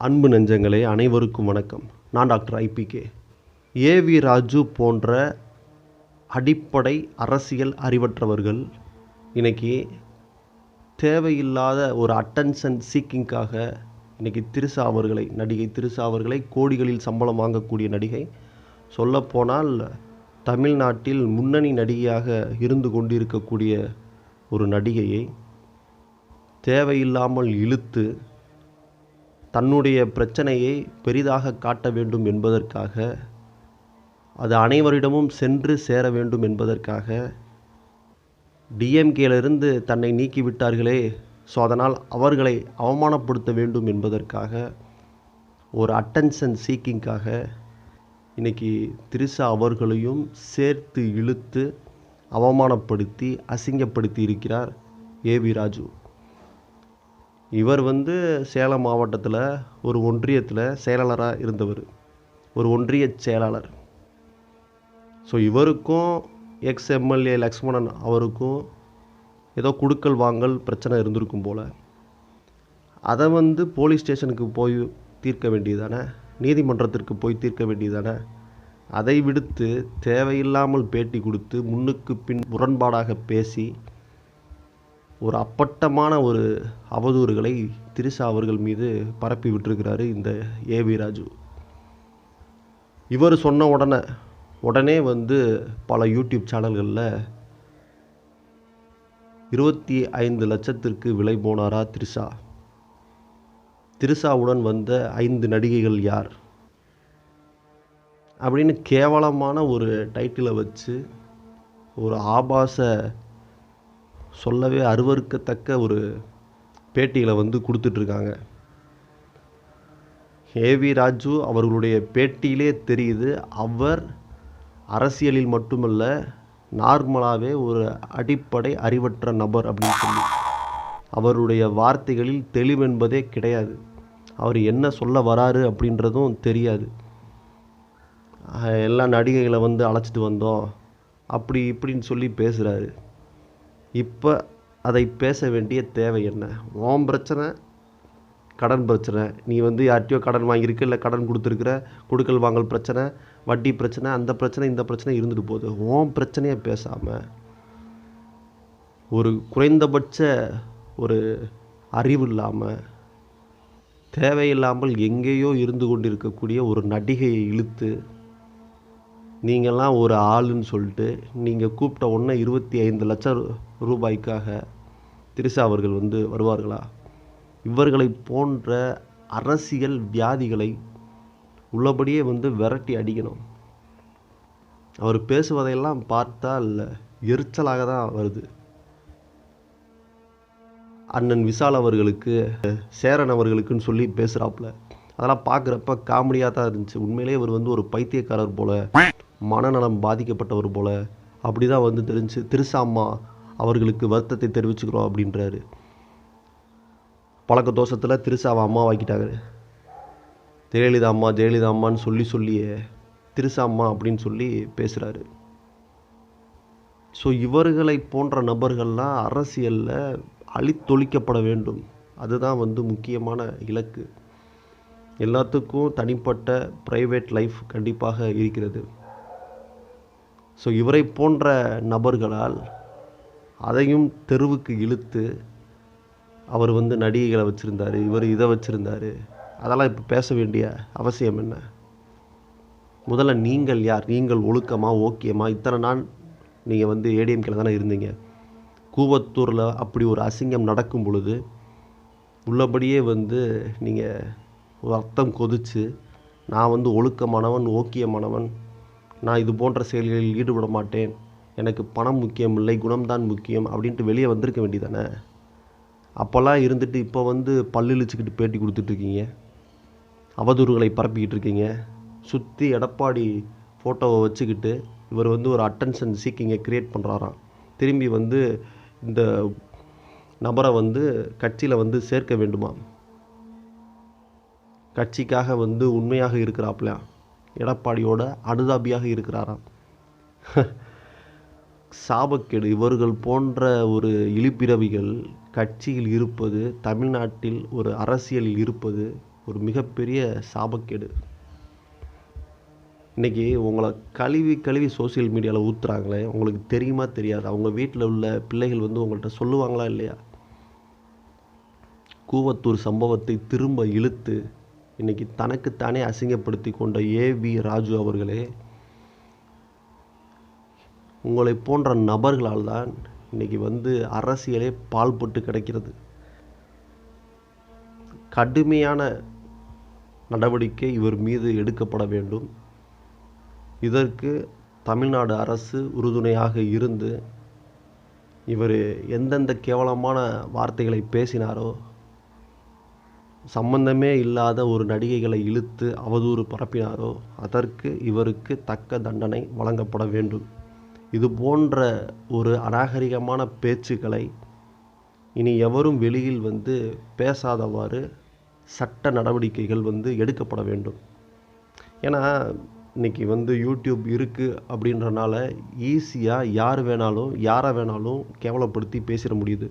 அன்பு நெஞ்சங்களே அனைவருக்கும் வணக்கம். நான் டாக்டர் ஐபிகே ஏவி ராஜு போன்ற அடிப்படை அரசியல் அறிவற்றவர்கள் இன்றைக்கி தேவையில்லாத ஒரு அட்டென்ஷன் சீக்கிங்காக இன்றைக்கி திருசா அவர்களை நடிகை திருசா அவர்களை கோடிகளில் சம்பளம் வாங்கக்கூடிய நடிகை. சொல்லப்போனால் தமிழ்நாட்டில் முன்னணி நடிகையாக இருந்து கொண்டிருக்கக்கூடிய ஒரு நடிகையை தேவையில்லாமல் இழுத்து தன்னுடைய பிரச்சனையை பெரிதாக காட்ட வேண்டும் என்பதற்காக அது அனைவரிடமும் சென்று சேர வேண்டும் என்பதற்காக டிஎம்கேலிருந்து தன்னை நீக்கிவிட்டார்களே. ஸோ அதனால் அவர்களை அவமானப்படுத்த வேண்டும் என்பதற்காக ஒரு அட்டென்ஷன் சீக்கிங்காக இன்றைக்கி திரிசா அவர்களையும் சேர்த்து இழுத்து அவமானப்படுத்தி அசிங்கப்படுத்தி இருக்கிறார் ஏ வி ராஜு. இவர் வந்து சேலம் மாவட்டத்தில் ஒரு ஒன்றியத்தில் செயலாளராக இருந்தவர். ஒரு ஒன்றிய செயலாளர். ஸோ இவருக்கும் எக்ஸ் எம்எல்ஏ லக்ஷ்மணன் அவருக்கும் ஏதோ குடுக்கல் வாங்கல் பிரச்சனை இருந்திருக்கும் போல். அதை வந்து போலீஸ் ஸ்டேஷனுக்கு போய் தீர்க்க வேண்டியதானே நீதிமன்றத்திற்கு போய் தீர்க்க வேண்டியதானே அதை விடுத்து தேவையில்லாமல் பேட்டி கொடுத்து முன்னுக்கு பின் முரண்பாடாக பேசி ஒரு அப்பட்டமான ஒரு அவதூறுகளை திரிசா அவர்கள் மீது பரப்பி விட்டிருக்கிறாரு இந்த ஏவி ராஜு. இவர் சொன்ன உடனே உடனே வந்து பல யூடியூப் சேனல்களில் இருபத்தி ஐந்து லட்சத்திற்கு விலை போனாரா திரிசா திரிசாவுடன் வந்த ஐந்து நடிகைகள் யார்? அப்படின்னு கேவலமான ஒரு டைட்டிலை வச்சு ஒரு ஆபாச சொல்லவே அருவருக்கத்தக்க ஒரு பேட்டிகளை வந்து கொடுத்துட்ருக்காங்க. ஏவி ராஜு அவர்களுடைய பேட்டியிலே தெரியுது அவர் அரசியலில் மட்டுமல்ல நார்மலாகவே ஒரு அடிப்படை அறிவற்ற நபர் அப்படின்னு சொல்லி. அவருடைய வார்த்தைகளில் தெளிவென்பதே கிடையாது. அவர் என்ன சொல்ல வராரு அப்படின்றதும் தெரியாது. எல்லா நடிகைகளை வந்து அழைச்சிட்டு வந்தோம். அப்படி இப்படின்னு சொல்லி பேசுகிறாரு இப்போ அதை பேச வேண்டிய தேவை என்ன? உன் பிரச்சனை கடன் பிரச்சனை. நீ வந்து யார்கிட்டையோ கடன் வாங்கியிருக்க இல்லை கடன் கொடுத்துருக்குற கொடுக்கல் வாங்கல் பிரச்சனை வட்டி பிரச்சனை அந்த பிரச்சனை இந்த பிரச்சனை இருந்துட்டு போகுது. உன் பிரச்சனையை பேசாமல் ஒரு குறைந்தபட்ச ஒரு அறிவு இல்லாமல் தேவையில்லாமல் எங்கேயோ இருந்து கொண்டிருக்கக்கூடிய ஒரு நடிகையை இழுத்து நீங்கள்லாம் ஒரு ஆளுன்னு சொல்லிட்டு நீங்கள் கூப்பிட்ட உடனே இருபத்தி ஐந்து லட்சம் ரூபாய்க்காக திரிசா அவர்கள் வந்து வருவார்களா? இவர்களை போன்ற அரசியல் வியாதிகளை உள்ளபடியே வந்து விரட்டி அடிக்கணும். அவர் பேசுவதையெல்லாம் பார்த்தால் எரிச்சலாக தான் வருது. அண்ணன் விஷால் அவர்களுக்கு சேரன் அவர்களுக்குன்னு சொல்லி பேசுகிறாப்புல அதெல்லாம் பார்க்குறப்ப காமெடியாக தான் இருந்துச்சு. உண்மையிலேயே இவர் வந்து ஒரு பைத்தியக்காரர் போல மனநலம் பாதிக்கப்பட்டவர் போல அப்படி தான் வந்து தெரிஞ்சு திருசாம்மா அவர்களுக்கு வருத்தத்தை தெரிவிச்சுக்கிறோம் அப்படின்றாரு. பழக்க தோஷத்தில் திருசாவை அம்மா வாக்கிட்டாங்க ஜெயலலிதா அம்மா ஜெயலலிதா அம்மான்னு சொல்லி சொல்லியே திருசா அம்மா அப்படின்னு சொல்லி பேசுகிறாரு ஸோ இவர்களை போன்ற நபர்கள்லாம் அரசியலில் அழித்தொழிக்கப்பட வேண்டும். அதுதான் வந்து முக்கியமான இலக்கு. எல்லாத்துக்கும் தனிப்பட்ட ப்ரைவேட் லைஃப் கண்டிப்பாக இருக்கிறது. ஸோ இவரை போன்ற நபர்களால் அதையும் தெருவுக்கு இழுத்து அவர் வந்து நடிகைகளை வச்சுருந்தார் இவர் இதை வச்சுருந்தார். அதெல்லாம் இப்போ பேச வேண்டிய அவசியம் என்ன? முதல்ல நீங்கள் யார்? நீங்கள் ஒழுக்கமா ஓகேமா இத்தனை நாள் நீங்கள் வந்து ஏடிஎம்கேல தானே இருந்தீங்க. கூவத்தூரில் அப்படி ஒரு அசிங்கம் நடக்கும் பொழுது உள்ளபடியே வந்து நீங்கள் ரத்தம் கொதித்து நான் வந்து ஒழுக்கமானவன் ஓக்கியமானவன் நான் இது போன்ற செயல்களில் ஈடுபட மாட்டேன் எனக்கு பணம் முக்கியம் இல்லை குணம்தான் முக்கியம் அப்படின்ட்டு வெளியே வந்திருக்க வேண்டியதானே? அப்போல்லாம் இருந்துட்டு இப்போ வந்து பல்லிழிச்சிக்கிட்டு பேட்டி கொடுத்துட்ருக்கீங்க. அவதூறுகளை பரப்பிக்கிட்டு இருக்கீங்க சுற்றி எடப்பாடி ஃபோட்டோவை வச்சுக்கிட்டு இவர் வந்து ஒரு அட்டென்ஷன் சீக்கிங்கை க்ரியேட் பண்ணுறாராம் திரும்பி வந்து இந்த நபரை வந்து கட்சியில் வந்து சேர்க்க வேண்டுமா கட்சிக்காக வந்து உண்மையாக இருக்கிறாப்ல. எடப்பாடியோட அனுதாபியாக இருக்கிறாராம். சாபக்கேடு இவர்கள் போன்ற ஒரு இழிப்பிறவிகள் கட்சியில் இருப்பது தமிழ்நாட்டில் ஒரு அரசியலில் இருப்பது ஒரு மிகப்பெரிய சாபக்கேடு. இன்றைக்கி உங்களை கழுவி கழுவி சோஷியல் மீடியாவில் ஊற்றுறாங்களே உங்களுக்கு தெரியுமா தெரியாது. அவங்க வீட்டில் உள்ள பிள்ளைகள் வந்து உங்கள்கிட்ட சொல்லுவாங்களா இல்லையா? கூவத்தூர் சம்பவத்தை திரும்ப இழுத்து இன்றைக்கி தனக்குத்தானே அசிங்கப்படுத்தி கொண்ட ஏவி ராஜு அவர்களே உங்களை போன்ற நபர்களால் தான் இன்னைக்கு வந்து அரசியலே பால்பட்டு கிடைக்கிறது. கடுமையான நடவடிக்கை இவர் மீது எடுக்கப்பட வேண்டும். இதற்கு தமிழ்நாடு அரசு உறுதுணையாக இருந்து இவர் எந்தெந்த கேவலமான வார்த்தைகளை பேசினாரோ சம்பந்தமே இல்லாத ஒரு நடிகைகளை இழுத்து அவதூறு பரப்பினாரோ அதற்கு இவருக்கு தக்க தண்டனை வழங்கப்பட வேண்டும். இது போன்ற ஒரு அநாகரிகமான பேச்சுக்களை இனி எவரும் வெளியில் வந்து பேசாதவாறு சட்ட நடவடிக்கைகள் வந்து எடுக்கப்பட வேண்டும். ஏன்னா இன்றைக்கி வந்து யூடியூப் இருக்குது அப்படின்றனால ஈஸியாக யார் வேணாலும் யாரை வேணாலும் கேவலப்படுத்தி பேசிட முடியுது.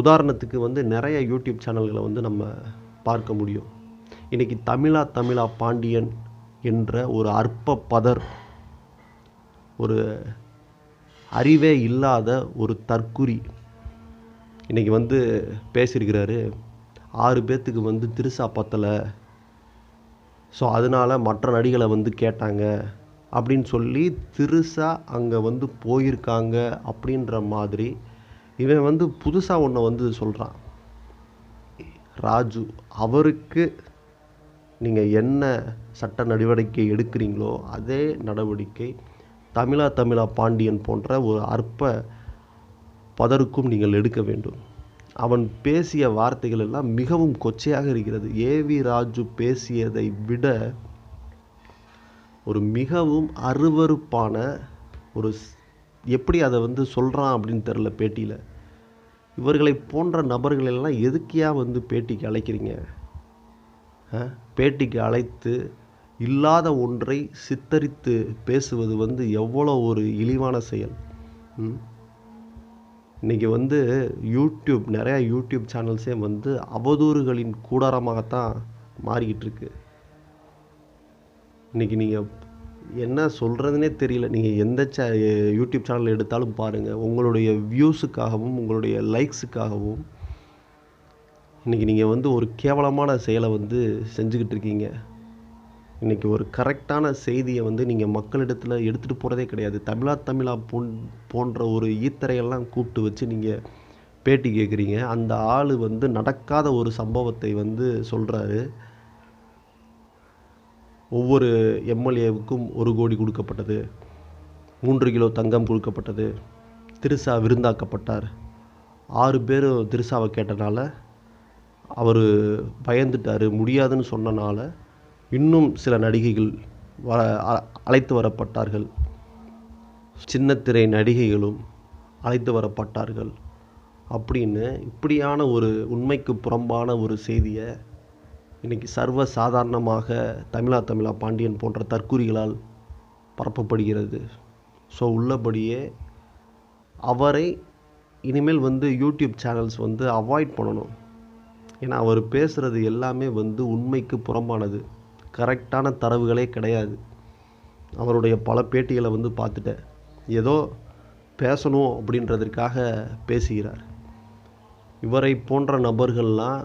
உதாரணத்துக்கு வந்து நிறைய யூடியூப் சேனல்களை வந்து நம்ம பார்க்க முடியும். இன்றைக்கி தமிழா தமிழா பாண்டியன் என்ற ஒரு அற்ப பதர் ஒரு அறிவே இல்லாத ஒரு தற்குறி. இன்றைக்கி வந்து பேசியிருக்கிறாரு. ஆறு பேர்த்துக்கு வந்து திருசா பத்தலை. ஸோ அதனால் மற்ற நடிகளை வந்து கேட்டாங்க. அப்படின்னு சொல்லி திருசா அங்கே வந்து போயிருக்காங்க அப்படின்ற மாதிரி இவன் வந்து புதுசாக ஒன்று வந்து சொல்கிறான் ராஜு அவருக்கு நீங்கள் என்ன சட்ட நடவடிக்கை எடுக்கிறீங்களோ அதே நடவடிக்கை தமிழா தமிழா பாண்டியன் போன்ற ஒரு அற்ப பதருக்கும் நீங்கள் எடுக்க வேண்டும். அவன் பேசிய வார்த்தைகள் எல்லாம் மிகவும் கொச்சையாக இருக்கிறது. ஏவி ராஜு பேசியதை விட ஒரு மிகவும் அருவருப்பான ஒரு எப்படி அதை வந்து சொல்கிறான் அப்படின்னு தெரில பேட்டியில். இவர்களை போன்ற நபர்களெல்லாம் எதுக்கியா வந்து பேட்டிக்கு அழைக்கிறீங்க? பேட்டிக்கு அழைத்து இல்லாத ஒன்றை சித்தரித்து பேசுவது வந்து எவ்வளோ ஒரு இழிவான செயல். இன்றைக்கி வந்து யூடியூப் நிறையா யூடியூப் சேனல்ஸே வந்து அவதூறுகளின் கூடாரமாகத்தான் மாறிக்கிட்டு இருக்கு இன்றைக்கி நீங்கள் என்ன சொல்கிறதுனே தெரியல. நீங்கள் எந்த சே யூடியூப் சேனல் எடுத்தாலும் பாருங்கள் உங்களுடைய வியூஸுக்காகவும் உங்களுடைய லைக்ஸுக்காகவும் இன்றைக்கி நீங்கள் வந்து ஒரு கேவலமான செயலை வந்து செஞ்சுக்கிட்டு இருக்கீங்க இன்றைக்கி ஒரு கரெக்டான செய்தியை வந்து நீங்கள் மக்களிடத்தில் எடுத்துகிட்டு போகிறதே கிடையாது. தமிழா தமிழா போன் போன்ற ஒரு ஈத்தரையெல்லாம் கூப்பிட்டு வச்சு நீங்கள் பேட்டி கேட்குறீங்க அந்த ஆள் வந்து நடக்காத ஒரு சம்பவத்தை வந்து சொல்கிறாரு ஒவ்வொரு எம்எல்ஏவுக்கும் ஒரு கோடி கொடுக்கப்பட்டது. மூன்று கிலோ தங்கம் கொடுக்கப்பட்டது. திருசா விருந்தாக்கப்பட்டார். ஆறு பேர் திருசாவை கேட்டனால அவர் பயந்துட்டார். முடியாதுன்னு சொன்னனால இன்னும் சில நடிகைகள் வ அழைத்து வரப்பட்டார்கள். சின்னத்திரை நடிகைகளும் அழைத்து வரப்பட்டார்கள். அப்படின்னு இப்படியான ஒரு உண்மைக்கு புறம்பான ஒரு செய்தியை இன்றைக்கி சர்வ சாதாரணமாக தமிழா தமிழா பாண்டியன் போன்ற தற்கூறிகளால் பரப்பப்படுகிறது. ஸோ உள்ளபடியே அவரை இனிமேல் வந்து யூடியூப் சேனல்ஸ் வந்து அவாய்ட் பண்ணணும். ஏன்னா அவர் பேசுகிறது எல்லாமே வந்து உண்மைக்கு புறம்பானது. கரெக்டான தரவுகளே கிடையாது. அவருடைய பல பேட்டிகளை வந்து பார்த்துட்டேன். ஏதோ பேசணும் அப்படின்றதற்காக பேசுகிறார். இவரை போன்ற நபர்கள்லாம்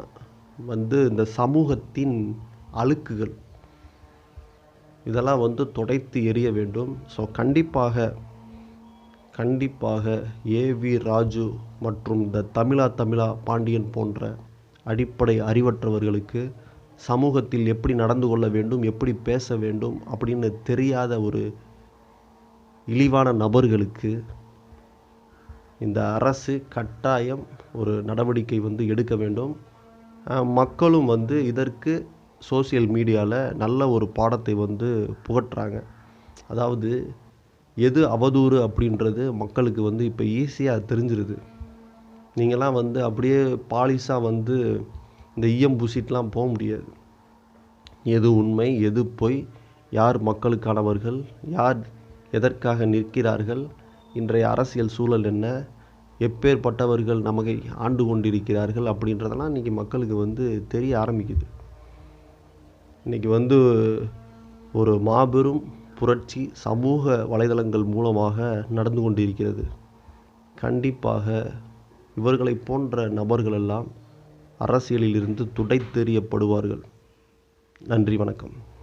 வந்து இந்த சமூகத்தின் அழுக்குகள். இதெல்லாம் வந்து துடைத்து எரிய வேண்டும். ஸோ கண்டிப்பாக கண்டிப்பாக ஏவி ராஜு மற்றும் இந்த தமிழா தமிழா பாண்டியன் போன்ற அடிப்படை அறிவற்றவர்களுக்கு சமூகத்தில் எப்படி நடந்து கொள்ள வேண்டும் எப்படி பேச வேண்டும் அப்படின்னு தெரியாத ஒரு இழிவான நபர்களுக்கு இந்த அரசு கட்டாயம் ஒரு நடவடிக்கை வந்து எடுக்க வேண்டும். மக்களும் வந்து இதற்கு சோசியல் மீடியாவில் நல்ல ஒரு பாடத்தை வந்து புகட்டுறாங்க. அதாவது எது அவதூறு அப்படின்றது மக்களுக்கு வந்து இப்போ ஈஸியாக தெரிஞ்சிருது. நீங்களாம் வந்து அப்படியே பாலிஷாக வந்து இந்த ஈயம் பூசிட்டுலாம் போக முடியாது. எது உண்மை எது பொய் யார் மக்களுக்கானவர்கள் யார் எதற்காக நிற்கிறார்கள் இன்றைய அரசியல் சூழல் என்ன எப்பேற்பட்டவர்கள் நமக்கு ஆண்டு கொண்டிருக்கிறார்கள் அப்படின்றதெல்லாம் இன்றைக்கி மக்களுக்கு வந்து தெரிய ஆரம்பிக்குது. இன்றைக்கி வந்து ஒரு மாபெரும் புரட்சி சமூக வலைதளங்கள் மூலமாக நடந்து கொண்டிருக்கிறது. கண்டிப்பாக இவர்களை போன்ற நபர்களெல்லாம் அரசியலில் இருந்து துடைத்தெறியப்படுவார்கள். நன்றி வணக்கம்.